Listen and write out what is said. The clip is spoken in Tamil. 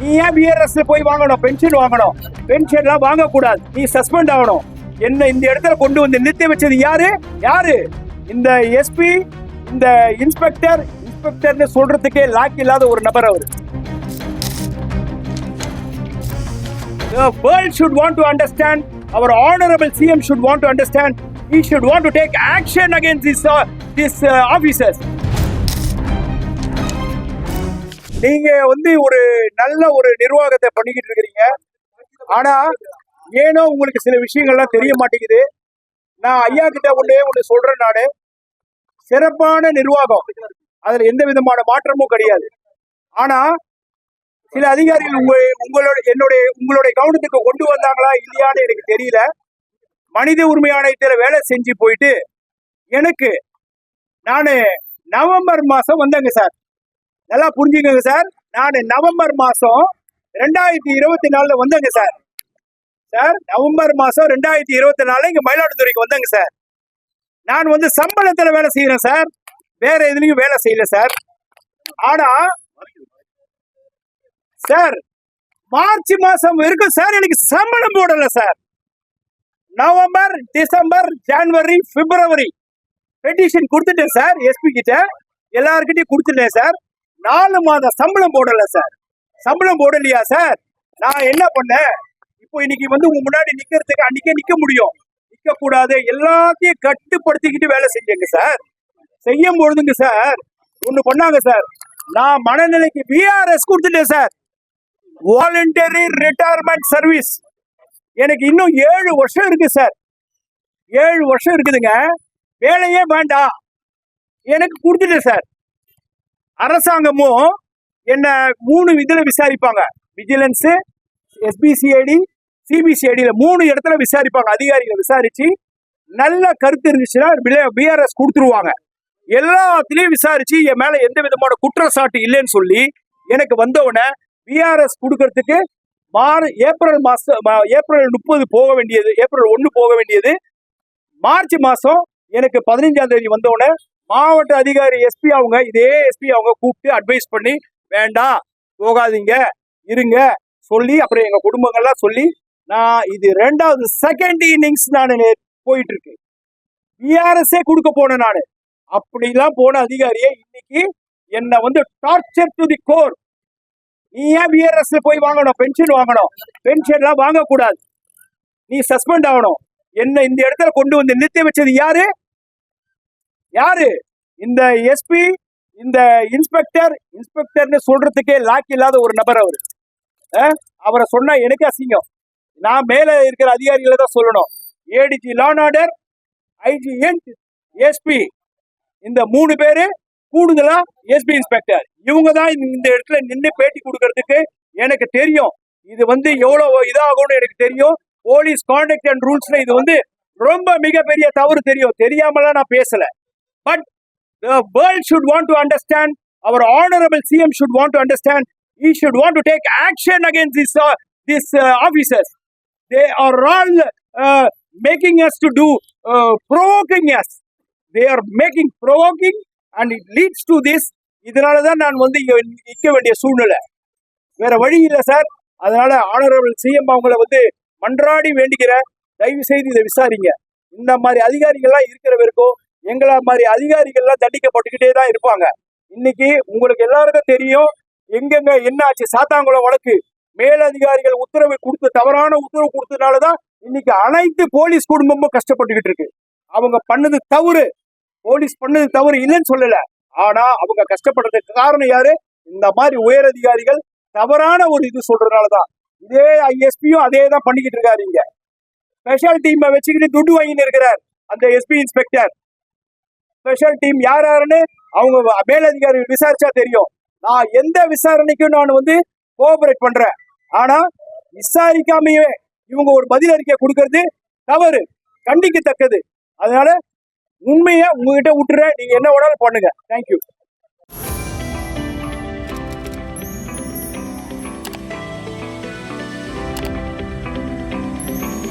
நீ ஏன் பிஆர்எஸ் போய் வாங்கணும்? பென்ஷன் வாங்கணும். பென்ஷன்லாம் வாங்கக்கூடாது. நீ சஸ்பெண்ட் ஆகணும். என்ன இந்த இடத்துல கொண்டு வந்து நிறுத்தி வச்சது யாரு? யாரு? இந்த எஸ்பி இந்த இன்ஸ்பெக்டர் இன்ஸ்பெக்டர்னு சொல்றதுக்கே லாக் இல்லாத ஒரு நபர் அவர். The world should want to understand, our honorable CM should want to understand, he should want to take action against these, uh, these uh, officers. நீங்க வந்து ஒரு நல்ல ஒரு நிர்வாகத்தை பண்ணிக்கிட்டு இருக்கிறீங்க. ஆனா ஏனோ உங்களுக்கு சில விஷயங்கள்லாம் தெரிய மாட்டேங்குது. நான் ஐயா கிட்ட ஒன்றே ஒன்று சொல்றேன் நானு. சிறப்பான நிர்வாகம். அதுல எந்த விதமான மாற்றமும் கிடையாது. ஆனா சில அதிகாரிகள் உங்க உங்களோட என்னுடைய உங்களுடைய கவனத்துக்கு கொண்டு வந்தாங்களா இல்லையான்னு எனக்கு தெரியல. மனித உரிமை ஆணையத்தில் வேலை செஞ்சு போயிட்டு எனக்கு நான் நவம்பர் மாதம் வந்தேங்க சார். நல்லா புரிஞ்சுக்கோங்க சார். நான் நவம்பர் மாதம் ரெண்டாயிரத்தி இருபத்தி நாலுல வந்தேங்க சார். சார் நவம்பர் மாதம் ரெண்டாயிரத்தி இருபத்தி நாலு இங்கே மயிலாடுதுறைக்கு வந்தேங்க சார். நான் வந்து சம்பளத்தில் வேலை செய்கிறேன் சார். வேற எதுலேயும் வேலை செய்யல சார். ஆனா சார் மார்ச் மாதம் இருக்கும் சார் எனக்கு சம்பளம் போடலை சார். நவம்பர் டிசம்பர் ஜனவரி பிப்ரவரி. பெட்டிஷன் கொடுத்துட்டேன் சார் எஸ்பி கிட்ட. எல்லாருக்கிட்டையும் கொடுத்துட்டேன் சார். நாலு மாதம் சம்பளம் போடல சார். சம்பளம் போடலையா சார்? நான் என்ன பண்ணேன்? இப்போ இன்னைக்கு வந்து உங்க முன்னாடி நிக்கிறதுக்கு அன்னைக்கே நிக்க முடியும். நிக்க கூடாது எல்லாத்தையும் கட்டுப்படுத்திக்கிட்டு வேலை செஞ்சேங்க சார். செய்யும் பொழுதுங்க சார் ஒண்ணு பண்ணாங்க சார். நான் மனநிலைக்கு விஆர்எஸ் கொடுத்துட்டேன் சார். வாலண்டரி ரிட்டையர்மெண்ட் சர்வீஸ் எனக்கு இன்னும் ஏழு வருஷம் இருக்கு சார். ஏழு வருஷம் இருக்குதுங்க. வேலையே வேண்டாம். எனக்கு கொடுத்துட்டேன் சார். அரசாங்கமும் என்ன மூணு இதுல விசாரிப்பாங்க. விஜிலன்ஸ் எஸ்பிசிஐடி சிபிசிஐடியில மூணு இடத்துல விசாரிப்பாங்க. அதிகாரிகளை விசாரிச்சு நல்ல கருத்து இருந்துச்சுன்னா பிஆர்எஸ் கொடுத்துருவாங்க. எல்லாத்துலேயும் விசாரிச்சு என் மேல எந்த விதமான குற்றச்சாட்டு இல்லைன்னு சொல்லி எனக்கு வந்தவுடனே பிஆர்எஸ் கொடுக்கறதுக்கு மார் ஏப்ரல் மாசம் மா- ஏப்ரல் முப்பது போக வேண்டியது ஏப்ரல் ஒன்று போக வேண்டியது. மார்ச் மாதம் எனக்கு பதினைஞ்சாம் தேதி வந்தவுடனே மாவட்ட அதிகாரி எஸ்பி அவங்க இதே எஸ்பி அவங்க கூப்பிட்டு அட்வைஸ் பண்ணி வேண்டாம் போகாதீங்க இருங்க சொல்லி அப்புறம் எங்க குடும்பங்கள்லாம் சொல்லி நான் இது ரெண்டாவது செகண்ட் இன்னிங்ஸ் நான் போயிட்டு இருக்கு பிஆர்எஸ்ஏ கொடுக்க போனேன் நான். அப்படிலாம் போன அதிகாரியே இன்னைக்கு என்னை வந்து டார்ச்சர் டு தி கோர் நீ ஏன் பிஆர்எஸ் போய் வாங்கணும்? பென்ஷன் வாங்கணும். பென்ஷன்லாம் வாங்கக்கூடாது. நீ சஸ்பெண்ட் ஆகணும். என்ன இந்த இடத்துல கொண்டு வந்து நிறுத்தி வச்சது யாரு? யாரு? இந்த எஸ்பி இந்த இன்ஸ்பெக்டர் இன்ஸ்பெக்டர்னு சொல்றதுக்கே லாக் இல்லாத ஒரு நபர் அவரு. அவரை சொன்னா எனக்கு அசிங்கம். நான் மேல இருக்கிற அதிகாரிகளை தான் சொல்லணும். ADG law and order IG SP இந்த மூணு பேரு கூடுதலா எஸ்பி இன்ஸ்பெக்டர் இவங்க தான் இந்த இடத்துல நின்று பேட்டி கொடுக்கறதுக்கு எனக்கு தெரியும். இது வந்து எவ்வளவு இதாகும்னு எனக்கு தெரியும். போலீஸ் கான்டாக்ட் அண்ட் ரூல்ஸ்ல இது வந்து ரொம்ப மிகப்பெரிய தவறு தெரியும். தெரியாமலாம் நான் பேசல. But the world should want to understand our honorable cm should want to understand he should want to take action against these uh, these uh, officers they are all uh, making us to do uh, provoking us they are making provoking and it leads to this இதனால தான் நான் வந்து இங்க நிற்க வேண்டிய சூழ்நிலை வேற வழி இல்லை சார் அதனால ஆனரபிள் சிஎம் அவங்கள வந்து மன்றாடி வேண்டிக்கிறேன் தயவு செய்து இதை விசாரிங்க இந்த மாதிரி அதிகாரிகள்லாம் இருக்கிற வரைக்கும் எங்களை மாதிரி அதிகாரிகள்லாம் தண்டிக்கப்பட்டுக்கிட்டே தான் இருப்பாங்க. இன்னைக்கு உங்களுக்கு எல்லாருக்கும் தெரியும் எங்கெங்க என்னாச்சு? சாத்தாங்குளம் வழக்கு. மேலதிகாரிகள் உத்தரவு கொடுத்து தவறான உத்தரவு கொடுத்ததுனாலதான் இன்னைக்கு அனைத்து போலீஸ் குடும்பமும் கஷ்டப்பட்டுக்கிட்டு இருக்கு. அவங்க பண்ணது தவறு. போலீஸ் பண்ணது தவறு இல்லைன்னு சொல்லல. ஆனா அவங்க கஷ்டப்படுறதுக்கு காரணம் யாரு? இந்த மாதிரி உயர் அதிகாரிகள் தவறான ஒரு இது சொல்றதுனாலதான். இதே ஐஎஸ்பியும் அதே தான் பண்ணிக்கிட்டு இருக்காரு இங்க. ஸ்பெஷல் டீமை வச்சுக்கிட்டு துட்டு வாங்கின்னு இருக்கிறார் அந்த எஸ்பி இன்ஸ்பெக்டர். ஸ்பெஷல் டீம் யார் யாருன்னு அவங்க மேலதிகாரி விசாரிச்சா தெரியும். நான் எந்த விசாரணைக்கும் நான் வந்து கோஆபரேட் பண்றேன். ஆனா விசாரிக்காமையே இவங்க ஒரு பதில் அறிக்கை கொடுக்கறது தவறு கண்டிக்கத்தக்கது. அதனால உண்மையை உங்ககிட்ட விட்டுறேன். நீங்க என்ன வேணாலும் பண்ணுங்க. தேங்க்யூ